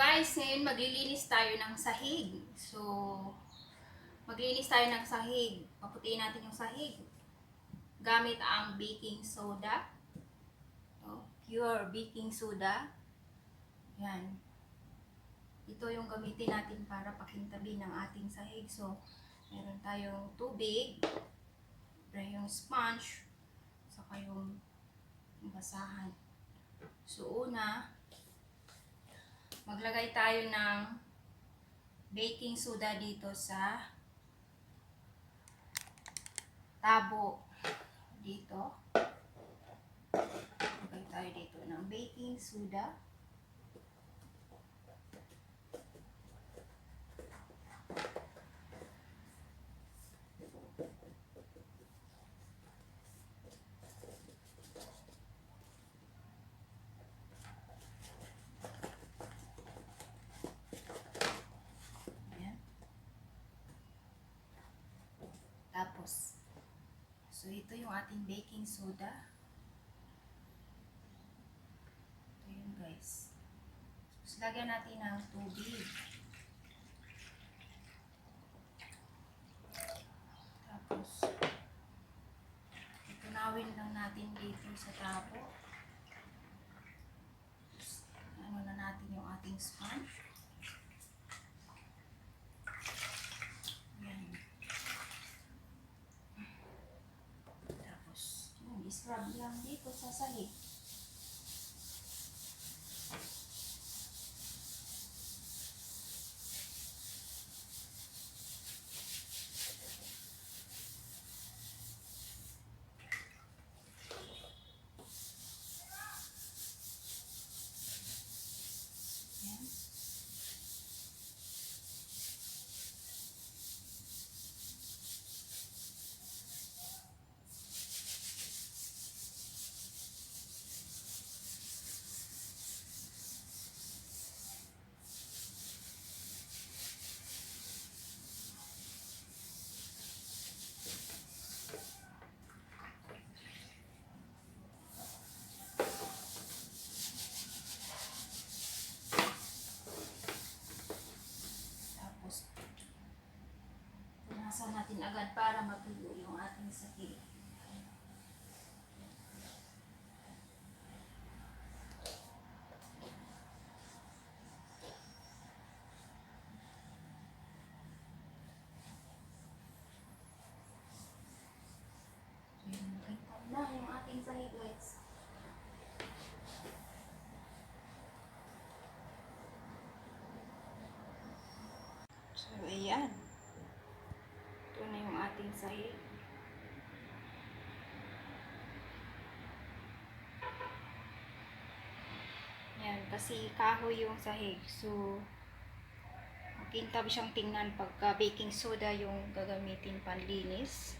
ngayon maglilinis tayo ng sahig. So, maglilinis tayo ng sahig. Paputiin natin yung sahig. Gamit ang baking soda. Oh, pure baking soda. Yan. Ito yung gamitin natin para pakintabi ng ating sahig. So, meron tayong tubig, yung sponge, saka yung basahan. So, una, maglagay tayo ng baking soda dito sa tabo dito. Maglagay tayo dito ng baking soda. Ayan. Tapos, so ito yung ating baking soda. Ito yun guys. So, lagyan natin ng tubig. Tapos, itunawin lang natin dito sa tabo. Tapos, Ano na natin yung ating sponge. Yan. Tapos, yun, scrub lang dito sa sahig. Yan. Tapos, punasan natin agad para matuyo yung ating sahig. Ayan, nakita na yung ating sahig guys. So, ayan. Ito na yung ating sahig. Yan, kasi kahoy yung sahig. So, makintab siyang tingnan pagka baking soda yung gagamitin panlinis.